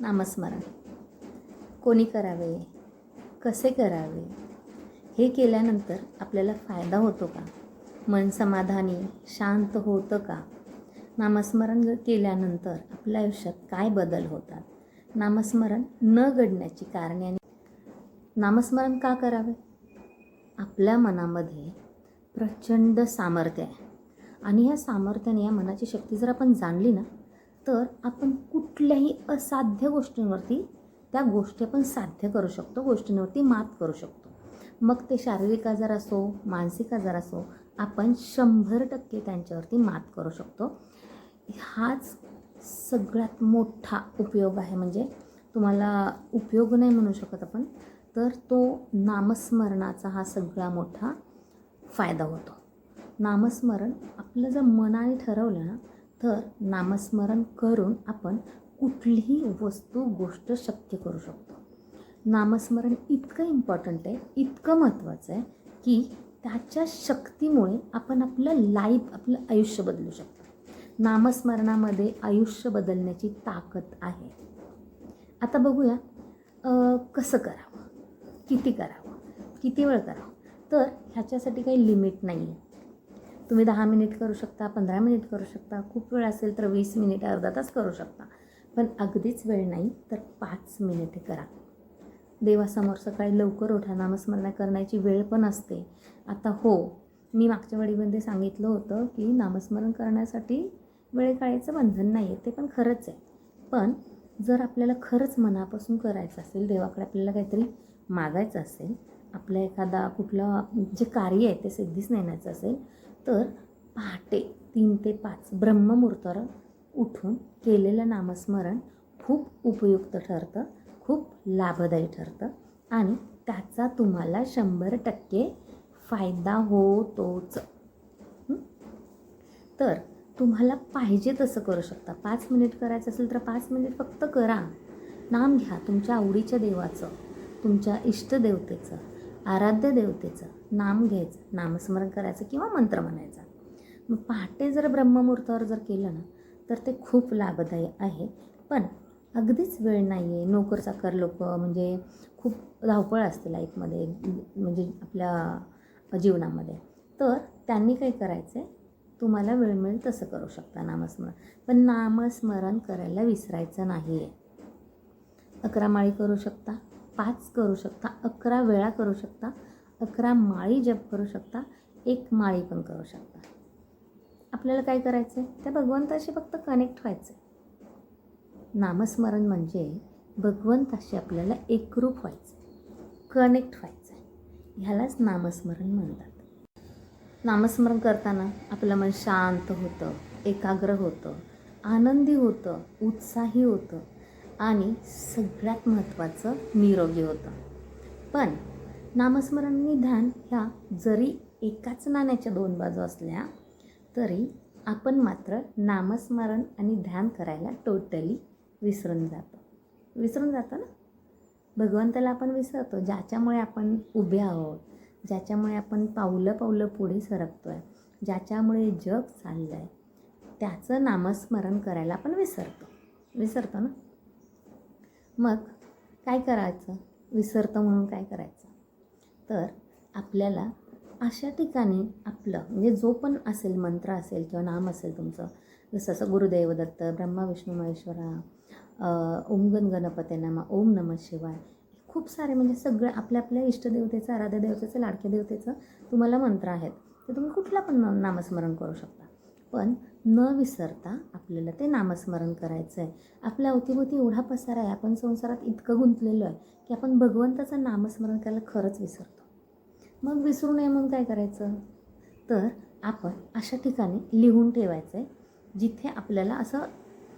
नामस्मरण. कोणी करावे? कसे करावे? हे केल्यानंतर आपल्याला फायदा होतो का? मन समाधानी शांत होतं का? नामस्मरण केल्यानंतर आपल्या आयुष्यात काय बदल होतात? नामस्मरण न घडण्याची कारणे आणि नामस्मरण का करावे? आपल्या मनामध्ये प्रचंड सामर्थ्य आहे. आणि ह्या सामर्थ्याने या मनाची शक्ती जर आपण जाणली ना तर आपण कुठल्याही असाध्य गोष्टींवरती त्या गोष्टी आपण साध्य करू शकतो गोष्टींवरती मात करू शकतो. मग ते शारीरिक आजार असो मानसिक आजार असो आपण शंभर टक्के त्यांच्यावरती मात करू शकतो. हाच सगळ्यात मोठा उपयोग आहे. म्हणजे तुम्हाला उपयोग नाही म्हणू शकत आपण तर तो नामस्मरणाचा हा सगळा मोठा फायदा होतो. नामस्मरण आपलं जर मनाने ठरवलं ना तर नामस्मरण करून आपण कुठलीही वस्तू गोष्ट शक्य करू शकतो. नामस्मरण इतकं इम्पॉर्टंट आहे इतकं महत्त्वाचं आहे की त्याच्या शक्तीमुळे आपण आपलं लाईफ आपलं आयुष्य बदलू शकतो. नामस्मरणामध्ये आयुष्य बदलण्याची ताकद आहे. आता बघूया कसं करावं? किती करावं? किती वेळ करावं? तर ह्याच्यासाठी काही लिमिट नाही आहे तुम्ही दहा मिनिट करू शकता पंधरा मिनिट करू शकता खूप वेळ असेल तर वीस मिनिट अर्धा तास करू शकता. पण अगदीच वेळ नाही तर पाच मिनिटे करा. देवासमोर सकाळी लवकर उठा नामस्मरण करण्याची वेळ पण असते. आता हो मी मागच्या वेळीमध्ये सांगितलं होतं की नामस्मरण करण्यासाठी वेळ काळायचं बंधन नाही आहे ते पण खरंच आहे. पण जर आपल्याला खरंच मनापासून करायचं असेल देवाकडे आपल्याला काहीतरी मागायचं असेल आपलं एखादा कुठलं जे कार्य आहे ते सिद्धीच नेण्याचं असेल तर पहाटे तीन ते पाच ब्रह्ममुहूर्तावर उठून केलेलं नामस्मरण खूप उपयुक्त ठरतं खूप लाभदायी ठरतं आणि त्याचा तुम्हाला शंभर टक्के फायदा होतोच. तर तुम्हाला पाहिजे तसं करू शकता. पाच मिनिट करायचं असेल तर पाच मिनिट फक्त करा. नाम घ्या तुमच्या आवडीच्या देवाचं तुमच्या इष्टदेवतेचं. आराध्य देवतेचं नाम घ्यायचं नामस्मरण करायचं किंवा मंत्र म्हणायचा. मग पहाटे जर ब्रह्ममुहूर्तावर जर केलं ना तर ते खूप लाभदायी आहे. पण अगदीच वेळ नाही आहे नोकर चाकर लोक म्हणजे खूप धावपळ असते लाईफमध्ये म्हणजे आपल्या जीवनामध्ये. तर त्यांनी काय करायचं आहे तुम्हाला वेळ मिळेल तसं करू शकता नामस्मरण. पण नामस्मरण करायला विसरायचं नाही आहे अकरा माळी करू शकता. पाच करू शकता अकरा वेळा करू शकता अकरा माळी जप करू शकता एक माळी पण करू शकता. आपल्याला काय करायचं आहे त्या भगवंताशी फक्त कनेक्ट व्हायचं आहे नामस्मरण म्हणजे भगवंताशी आपल्याला एकरूप व्हायचं आहे कनेक्ट व्हायचं आहे ह्यालाच नामस्मरण म्हणतात. नामस्मरण करताना आपलं मन शांत होतं एकाग्र होतं आनंदी होतं उत्साही होतं. आणि सगळ्यात महत्त्वाचं निरोगी होतं. पण नामस्मरण आणि ध्यान ह्या जरी एकाच नाण्याच्या दोन बाजू असल्या तरी आपण मात्र नामस्मरण आणि ध्यान करायला टोटली विसरून जातो. विसरून जातो ना? भगवंताला आपण विसरतो ज्याच्यामुळे आपण उभे आहोत ज्याच्यामुळे आपण पावलं पावलं पुढे सरकतो आहे ज्याच्यामुळे जग चाललं आहे त्याचं नामस्मरण करायला आपण विसरतो. विसरतो ना? मग काय करायचं? विसरतं म्हणून काय करायचं? तर आपल्याला अशा ठिकाणी आपलं म्हणजे जो पण असेल मंत्र असेल किंवा नाम असेल तुमचं जसं असं गुरुदेव दत्त ब्रह्मा विष्णू महेश्वरा ओम गण गणपते नमा ओम नमः शिवाय खूप सारे म्हणजे सगळं आपल्या आपल्या इष्टदेवतेचं आराध्य देवतेचं लाडक्या देवतेचं तुम्हाला मंत्र आहेत. ते तुम्ही कुठला पण नामस्मरण करू शकता. पण न विसरता आपल्याला ते नामस्मरण करायचं आहे आपल्या अवतीभोवती एवढा पसार आहे आपण संसारात इतकं गुंतलेलो आहे की आपण भगवंताचं नामस्मरण करायला खरंच विसरतो. मग विसरू नये म्हणून काय करायचं? तर आपण अशा ठिकाणी लिहून ठेवायचं आहे जिथे आपल्याला असं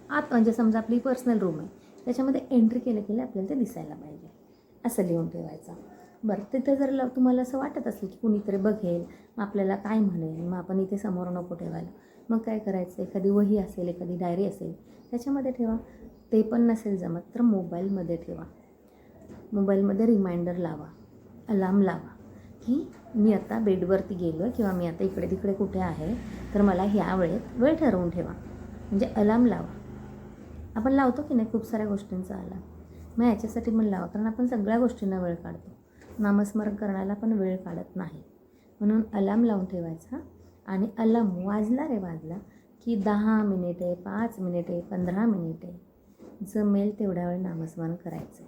आत म्हणजे समजा आपली पर्सनल रूम आहे त्याच्यामध्ये एंट्री केलं केलं आपल्याला ते दिसायला पाहिजे. असं लिहून ठेवायचं. बरं तिथे जर तुम्हाला असं वाटत असेल की कुणीतरी बघेल मग आपल्याला काय म्हणेल मग आपण इथे समोर नको ठेवायला. मग काय करायचं? एखादी वही असेल एखादी डायरी असेल त्याच्यामध्ये ठेवा. ते पण नसेल जमत तर मोबाईलमध्ये ठेवा. मोबाईलमध्ये रिमाइंडर लावा. अलार्म लावा. की मी आता बेडवरती गेलो आहे किंवा मी आता इकडे तिकडे कुठे आहे तर मला ह्या वेळेत वेळ ठरवून ठेवा. म्हणजे अलार्म लावा. आपण लावतो की नाही? खूप साऱ्या गोष्टींचा अलार्म मग याच्यासाठी पण लावा कारण आपण सगळ्या गोष्टींना वेळ काढतो. नामस्मरण करण्याला पण वेळ काढत नाही. म्हणून अलार्म लावून ठेवायचा. आणि अलम वाजला रे वाजला की दहा मिनिटे पाच मिनिटे पंधरा मिनिटे. जमेल तेवढ्या वेळ नामस्मरण करायचं.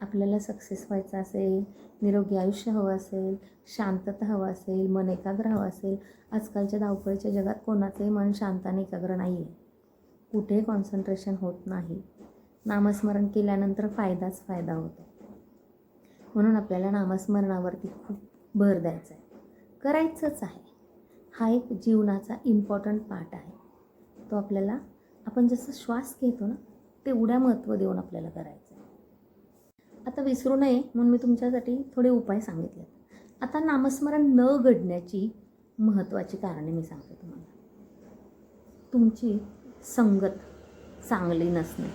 आपल्याला सक्सेस व्हायचं असेल निरोगी आयुष्य हवं असेल शांतता हवं असेल मन एकाग्र हवं असेल आजकालच्या धावपळीच्या जगात कोणाचंही मन शांत आणि एकाग्र नाही आहे कुठेही कॉन्सन्ट्रेशन होत नाही. नामस्मरण केल्यानंतर फायदाच फायदा होतो. म्हणून आपल्याला नामस्मरणावरती खूप भर द्यायचा आहे करायचंच आहे. हा एक जीवनाचा इम्पॉर्टंट पार्ट आहे. तो आपल्याला आपण जसं श्वास घेतो ना तेवढ्या महत्त्व देऊन आपल्याला करायचं आहे. आता विसरू नये म्हणून मी तुमच्यासाठी थोडे उपाय सांगितले आता नामस्मरण न घडण्याची महत्त्वाची कारणे मी सांगते तुम्हाला. तुमची संगत चांगली नसणे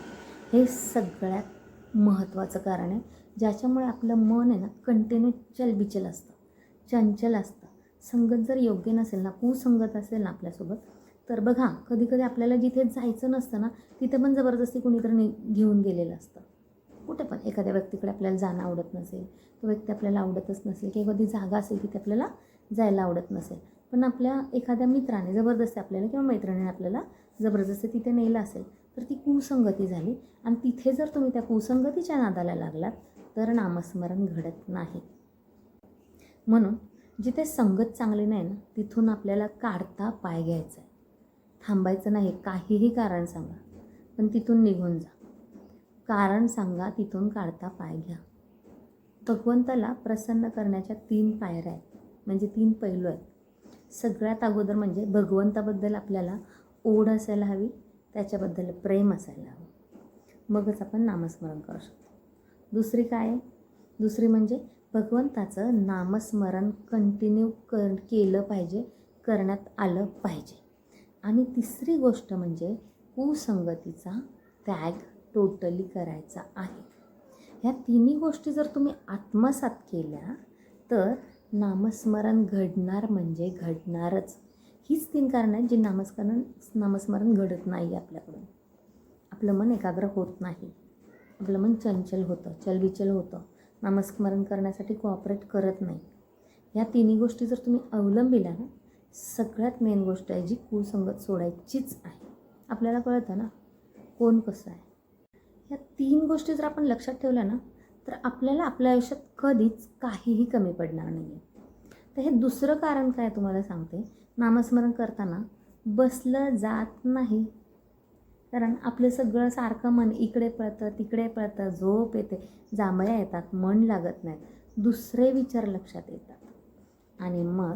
हे सगळ्यात महत्त्वाचं कारण आहे. ज्याच्यामुळे आपलं मन आहे ना कंटिन्यू चलबिचल असतं. चंचल असतं. संगत जर योग्य नसेल ना कुसंगत असेल ना आपल्यासोबत तर बघा कधी कधी आपल्याला जिथे जायचं नसतं ना तिथे पण जबरदस्ती कोणीतरी नि घेऊन गेलेलं असतं. कुठे पण एखाद्या व्यक्तीकडे आपल्याला जाणं आवडत नसेल तो व्यक्ती आपल्याला आवडतच नसेल किंवा कधी जागा असेल तिथे आपल्याला जायला आवडत नसेल पण आपल्या एखाद्या मित्राने जबरदस्ती आपल्याला किंवा मैत्रिणीने आपल्याला जबरदस्ती तिथे नेलं असेल तर ती कुसंगती झाली. आणि तिथे जर तुम्ही त्या कुसंगतीच्या नादाला लागलात तर नामस्मरण घडत नाही. म्हणून जिथे संगत चांगली नाही ना तिथून आपल्याला काढता पाय घ्यायचा आहे थांबायचं नाही काहीही कारण सांगा पण तिथून निघून जा. कारण सांगा तिथून काढता पाय घ्या. भगवंताला प्रसन्न करण्याच्या तीन पायऱ्या आहेत. म्हणजे तीन पैलू आहेत. सगळ्यात अगोदर म्हणजे भगवंताबद्दल आपल्याला ओढ असायला हवी त्याच्याबद्दल प्रेम असायला हवं. मगच आपण नामस्मरण करू शकतो. दुसरी काय आहे? दुसरी म्हणजे भगवंताचं नामस्मरण कंटिन्यू कर केलं पाहिजे करण्यात आलं पाहिजे. आणि तिसरी गोष्ट म्हणजे कुसंगतीचा त्याग टोटली करायचा आहे. ह्या तिन्ही गोष्टी जर तुम्ही आत्मसात केल्या तर नामस्मरण घडणार म्हणजे घडणारच. हीच तीन कारणं आहेत जी नामस्मरण नामस्मरण घडत नाही आपल्याकडून. आपलं मन एकाग्र होत नाही. आपलं मन चंचल होतं चलबिचल होतं. नामस्मरण करण्यासाठी कोऑपरेट करत नाही. ह्या तिन्ही गोष्टी जर तुम्ही अवलंबिल्या ना सगळ्यात मेन गोष्ट आहे जी कुसंगत सोडायचीच आहे. आपल्याला कळतं ना कोण कसं आहे. ह्या तीन गोष्टी जर आपण लक्षात ठेवल्या ना तर आपल्याला आपल्या आयुष्यात कधीच काहीही कमी पडणार नाही आहे तर हे दुसरं कारण काय तुम्हाला सांगते. नामस्मरण करताना बसलं जात नाही. कारण आपलं सगळं सारखं मन इकडे पळतं तिकडे पळतं झोप येते. जांभळ्या येतात मन लागत नाहीत दुसरे विचार लक्षात येतात. आणि मग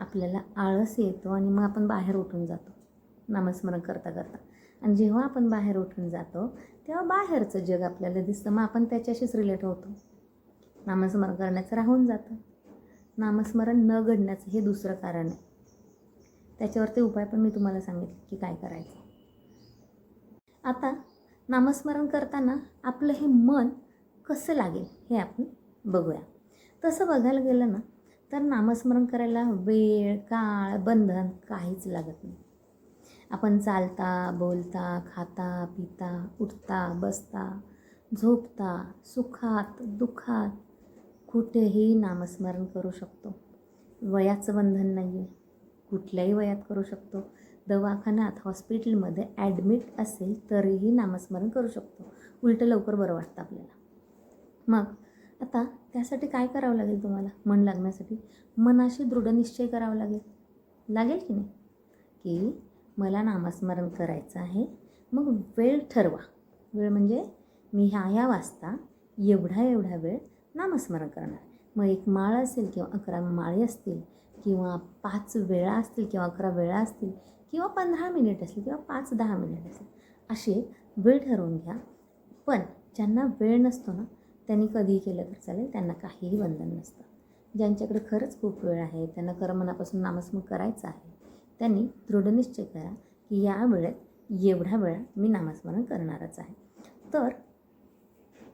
आपल्याला आळस येतो आणि मग आपण बाहेर उठून जातो. नामस्मरण करता करता. आणि जेव्हा आपण बाहेर उठून जातो तेव्हा बाहेरचं जग आपल्याला दिसतं. मग आपण त्याच्याशीच रिलेट होतो. नामस्मरण करण्याचं राहून जातं. नामस्मरण न घडण्याचं हे दुसरं कारण आहे. त्याच्यावरती उपाय पण मी तुम्हाला सांगितले की काय करायचं. आता नामस्मरण करताना आपलं हे मन कसं लागेल हे आपण बघूया. तसं बघायला गेलं ना तर नामस्मरण करायला वेळ काळ बंधन काहीच लागत नाही. आपण चालता बोलता खाता पिता उठता बसता झोपता सुखात दुःखात कुठेही नामस्मरण करू शकतो. वयाचं बंधन नाही आहे कुठल्याही वयात करू शकतो. दवाखान्यात हॉस्पिटलमध्ये ॲडमिट असेल तरीही नामस्मरण करू शकतो. उलटं लवकर बरं वाटतं आपल्याला. मग आता त्यासाठी काय करावं लागेल तुम्हाला? मन लागण्यासाठी? मनाशी दृढनिश्चय करावा लागेल. लागेल की नाही? की मला नामस्मरण करायचं आहे मग वेळ ठरवा. वेळ म्हणजे मी ह्या ह्या वाजता एवढा एवढा वेळ नामस्मरण करणार. मग एक माळ असेल किंवा अकरा माळी असतील किंवा पाच वेळा असतील किंवा अकरा वेळा असतील किंवा पंधरा मिनिट असतील किंवा पाच दहा मिनिट असतील अशी वेळ ठरवून घ्या. पण ज्यांना वेळ नसतो ना त्यांनी कधीही केलं तर चालेल त्यांना काहीही बंधन नसतं. ज्यांच्याकडे खरंच खूप वेळ आहे त्यांना खरं मनापासून नामस्मरण करायचं आहे त्यांनी दृढनिश्चय करा की या वेळेत एवढ्या वेळा मी नामस्मरण करणारच आहे. तर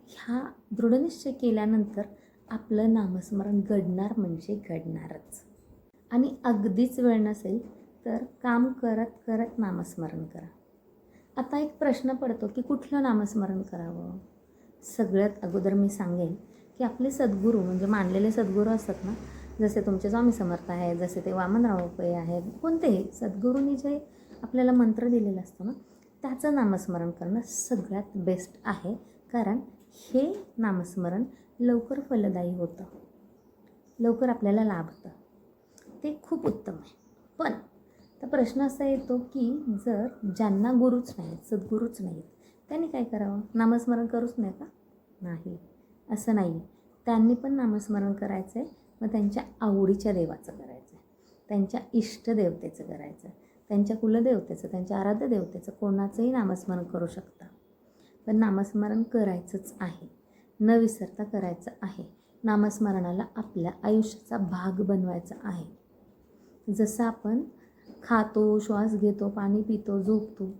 ह्या दृढनिश्चय केल्यानंतर आपलं नामस्मरण घडणार म्हणजे घडणारच. आणि अगदीच वेळ नसेल तर काम करत करत नामस्मरण करा. आता एक प्रश्न पडतो की कुठलं नामस्मरण करावं? सगळ्यात अगोदर मी सांगेन की आपले सद्गुरू म्हणजे मानलेले सद्गुरू असतात ना जसे तुमचे स्वामी समर्थ आहेत जसे ते वामनराव पै आहेत कोणतेही सद्गुरूंनी जे आपल्याला मंत्र दिलेला असतो ना त्याचं नामस्मरण करणं सगळ्यात बेस्ट आहे. कारण हे नामस्मरण लवकर फलदायी होतं. लवकर आपल्याला लाभतं. ते खूप उत्तम आहे. पण तर प्रश्न असा येतो की जर ज्यांना गुरुच नाहीत सद्गुरूच नाहीत त्यांनी काय करावं? नामस्मरण करूच नाही का? नाही. असं नाही. त्यांनी पण नामस्मरण करायचं आहे मग त्यांच्या आवडीच्या देवाचं करायचं आहे त्यांच्या इष्टदेवतेचं करायचं आहे त्यांच्या कुलदेवतेचं त्यांच्या आराध्य देवतेचं कोणाचंही नामस्मरण करू शकता. पण नामस्मरण करायचंच आहे. न विसरता करायचं आहे. नामस्मरणाला आपल्या आयुष्याचा भाग बनवायचा आहे. जसं आपण खातो श्वास घेतो पाणी पितो झोपतो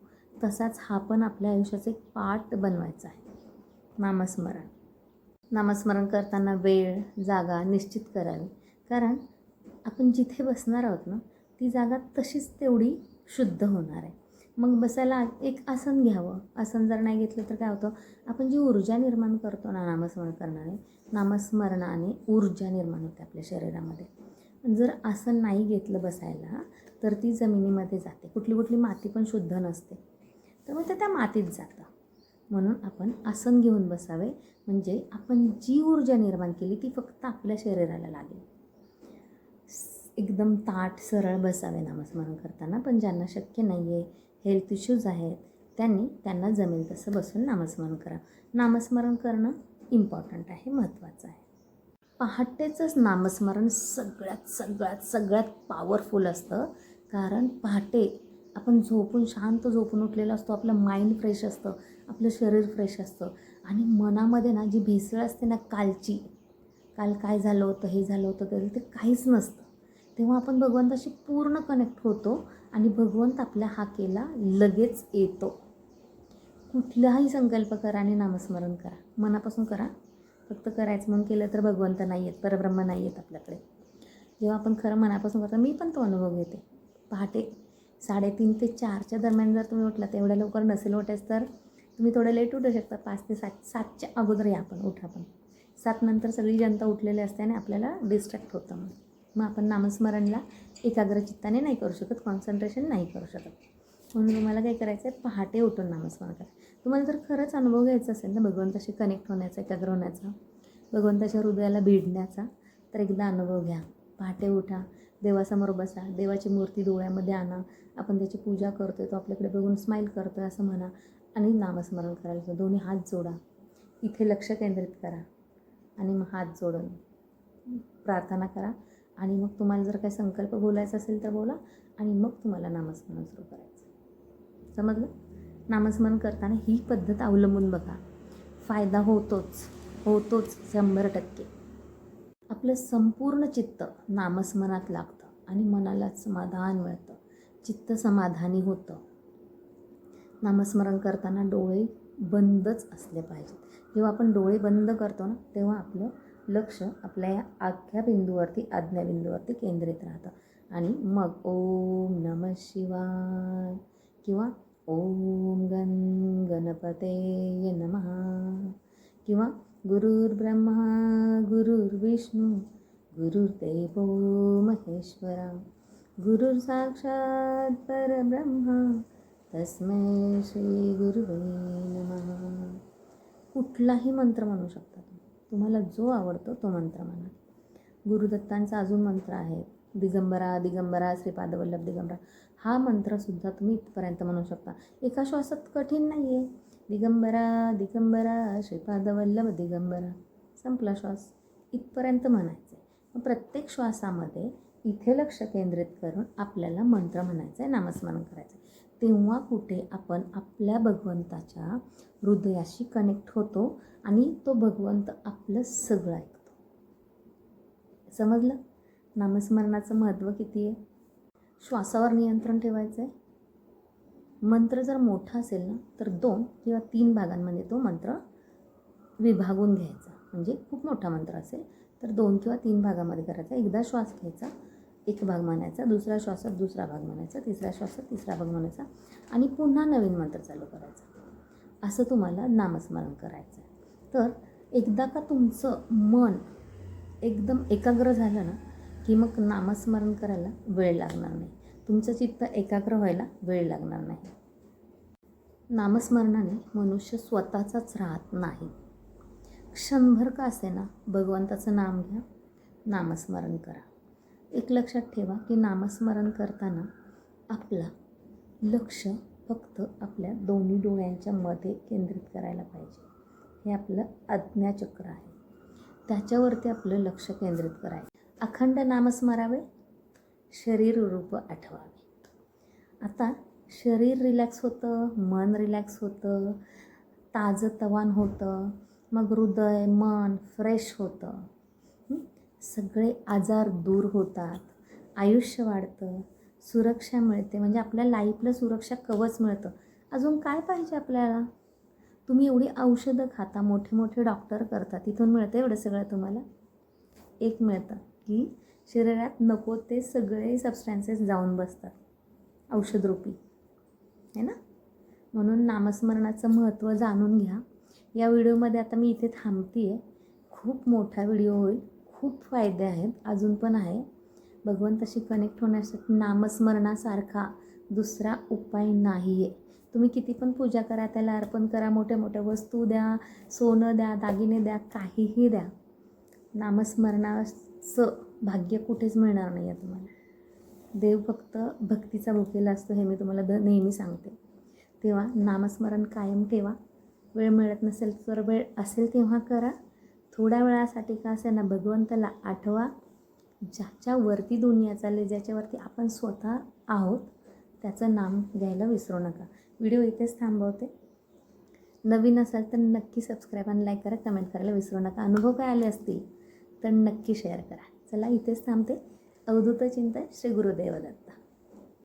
तसाच हा पण आपल्या आयुष्याचा एक पार्ट बनवायचा आहे. नामस्मरण. नामस्मरण करताना वेळ जागा निश्चित करावी. कारण आपण जिथे बसणार आहोत ना ती जागा तशीच तेवढी शुद्ध होणार आहे. मग बसायला एक आसन घ्यावं. आसन जर नाही घेतलं तर काय होतं? आपण जी ऊर्जा निर्माण करतो ना नामस्मरण करणारे नामस्मरणाने ऊर्जा निर्माण होते आपल्या शरीरामध्ये. जर आसन नाही घेतलं बसायला तर ती जमिनीमध्ये जाते. कुठली कुठली माती पण शुद्ध नसते. तर मग ते त्या मातीत जातं. म्हणून आपण आसन घेऊन बसावे. म्हणजे आपण जी ऊर्जा निर्माण केली ती फक्त आपल्या शरीराला लागेल. एकदम ताट सरळ बसावे नामस्मरण करताना. पण ज्यांना शक्य नाही आहे हेल्थ इश्यूज आहेत त्यांनी त्यांना जमेल तसं बसून नामस्मरण करा. नामस्मरण करणं इम्पॉर्टंट आहे महत्त्वाचं आहे. पहाटेचंच नामस्मरण सगळ्यात सगळ्यात सगळ्यात पॉवरफुल असतं. कारण पहाटे आपण झोपून शांत झोपून उठलेलं असतो. आपलं माइंड फ्रेश असतं. आपलं शरीर फ्रेश असतं. आणि मनामध्ये ना जी भेसळ असते ना कालची काल काय झालं होतं हे झालं होतं तरी ते काहीच नसतं. तेव्हा आपण भगवंताशी पूर्ण कनेक्ट होतो आणि भगवंत आपल्या हाकेला लगेच येतो. कुठलाही संकल्प करा आणि नामस्मरण करा. मनापासून करा. फक्त करायचं म्हणून केलं तर भगवंत नाही आहेत परब्रह्म नाही आहेत आपल्याकडे. जेव्हा आपण खरं मनापासून करतो मी पण तो अनुभव घेते. पहाटे साडेतीन ते चारच्या दरम्यान जर तुम्ही उठला एवढ्या लवकर नसेल उठायच तर तुम्ही थोडं लेट उठू शकता. पाच ते सात सातच्या अगोदर या आपण उठा पण. सात नंतर सगळी जनता उठलेली असते आणि आपल्याला डिस्ट्रॅक्ट होतं मग. मग आपण नामस्मरणला एकाग्र चित्ताने नाही करू शकत कॉन्सन्ट्रेशन नाही करू शकत. म्हणून तुम्हाला काय करायचं आहे पहाटे उठून नामस्मरण करा. तुम्हाला जर खरंच अनुभव घ्यायचा असेल ना भगवंताशी कनेक्ट होण्याचा एकाग्र होण्याचा भगवंताच्या हृदयाला भिडण्याचा तर एकदा अनुभव घ्या. पहाटे उठा. देवासमोर बसा देवाची मूर्ती डोळ्यामध्ये आणा आपण त्याची पूजा करतोय तो आपल्याकडे बघून स्माईल करतोय असं म्हणा आणि नामस्मरण करायचं दोन्ही हात जोडा. इथे लक्ष केंद्रित करा आणि मग हात जोडून प्रार्थना करा आणि मग तुम्हाला जर काही संकल्प बोलायचा असेल तर बोला आणि मग तुम्हाला नामस्मरण सुरू करायचं. समजलं? नामस्मरण करताना ही पद्धत अवलंबून बघा. फायदा होतोच होतोच शंभर टक्के. आपलं संपूर्ण चित्त नामस्मरणात लागतं आणि मनाला समाधान मिळतं. चित्त समाधानी होतं. नामस्मरण करताना डोळे बंदच असले पाहिजेत. जेव्हा आपण डोळे बंद करतो ना तेव्हा आपलं लक्ष आपल्या या आख्या बिंदूवरती आज्ञाबिंदूवरती केंद्रित राहतं. आणि मग ओम नम शिवाय किंवा ओम गण गणपते नमः किंवा गुरुर्ब्रह्मा गुरुर्विष्णू गुरुर्देव महेश्वरा. गुरुर्साक्षात परब्रह्मा तस्मै श्री गुरुवे नमः. कुठलाही मंत्र म्हणू शकता तुम्ही. तुम्हाला जो आवडतो तो मंत्र म्हणा. गुरुदत्तांचा अजून मंत्र आहे दिगंबरा दिगंबरा श्रीपादवल्लभ दिगंबरा. हा मंत्रसुद्धा तुम्ही इथपर्यंत म्हणू शकता. एका श्वासात कठीण नाही आहे दिगंबरा दिगंबरा श्रीपादवल्लभ दिगंबरा. संपला श्वास. इथपर्यंत म्हणायचं आहे मग प्रत्येक श्वासामध्ये इथे लक्ष केंद्रित करून आपल्याला मंत्र म्हणायचं आहे नामस्मरण करायचं आहे तेव्हा कुठे आपण आपल्या भगवंताच्या हृदयाशी कनेक्ट होतो आणि तो भगवंत आपलं सगळं ऐकतो. समजलं? नामस्मरणाचं महत्त्व किती आहे? श्वासावर नियंत्रण ठेवायचं आहे मंत्र जर मोठा असेल ना तर दोन किंवा तीन भागांमध्ये तो मंत्र विभागून घ्यायचा. म्हणजे खूप मोठा मंत्र असेल तर दोन किंवा तीन भागामध्ये करायचा. एकदा श्वास घ्यायचा एक भाग म्हणायचा दुसऱ्या श्वासात दुसरा भाग म्हणायचा तिसऱ्या श्वासात तिसरा भाग म्हणायचा आणि पुन्हा नवीन मंत्र चालू करायचा. असं तुम्हाला नामस्मरण करायचं आहे तर एकदा का तुमचं मन एकदम एकाग्र झालं ना की मग नामस्मरण करायला वेळ लागणार नाही. तुमचं चित्त एकाग्र व्हायला वेळ लागणार नाही. नामस्मरणाने मनुष्य स्वतःचाच राहत नाही. क्षणभर का असेना भगवंताचं नाम घ्या नामस्मरण करा. एक लक्षात ठेवा की नामस्मरण करताना आपला लक्ष फक्त आपल्या दोन्ही डोळ्यांच्या मध्ये केंद्रित करायला पाहिजे. हे आपलं आज्ञाचक्र आहे. त्याच्यावरती आपलं लक्ष केंद्रित करायचं. अखंड नामस्मरावे शरीर रूप आठवावे. आता शरीर रिलॅक्स होतं मन रिलॅक्स होतं ताजं तवान होतं मग हृदय मन फ्रेश होतं. सगळे आजार दूर होतात. आयुष्य वाढतं सुरक्षा मिळते. म्हणजे आपल्या लाईफला सुरक्षा कवच मिळतं. अजून काय पाहिजे आपल्याला? तुम्ही एवढी औषधं खाता मोठे मोठे डॉक्टर करता तिथून मिळतं एवढं सगळं तुम्हाला? एक मिळतं की शरीरात नको ते सगळे सबस्टॅन्सेस जाऊन बसतात. औषधरूपी. है ना? म्हणून नामस्मरणाचं महत्त्व जाणून घ्या. या व्हिडिओमध्ये आता मी इथे थांबते आहे खूप मोठा व्हिडिओ होईल. खूप फायदे आहेत. अजून पण आहे. भगवंताशी कनेक्ट होण्यासाठी नामस्मरणासारखा दुसरा उपाय नाही आहे तुम्ही किती पण पूजा करा त्याला अर्पण करा मोठ्या मोठ्या वस्तू द्या सोनं द्या दागिने द्या काहीही द्या. नामस्मरणाचं भाग्य कुठेच मिळणार नाही आहे तुम्हाला. देव फक्त भक्तीचा भुकेला असतो हे मी तुम्हाला द नेहमी सांगते. तेव्हा नामस्मरण कायम ठेवा. वेळ मिळत नसेल तर वेळ असेल तेव्हा करा. थोड्या वेळासाठी का असेल ना भगवंताला आठवा. ज्याच्यावरती दुनिया चालली ज्याच्यावरती आपण स्वतः आहोत त्याचं नाम घ्यायला विसरू नका. व्हिडिओ इथेच थांबवते. नवीन असाल तर नक्की सबस्क्राईब आणि लाईक करा. कमेंट करायला विसरू नका. अनुभव काय आले असतील तर नक्की शेअर करा. चला इथेच थांबते. अवधूत चिंतन श्री गुरुदेवदत्ता.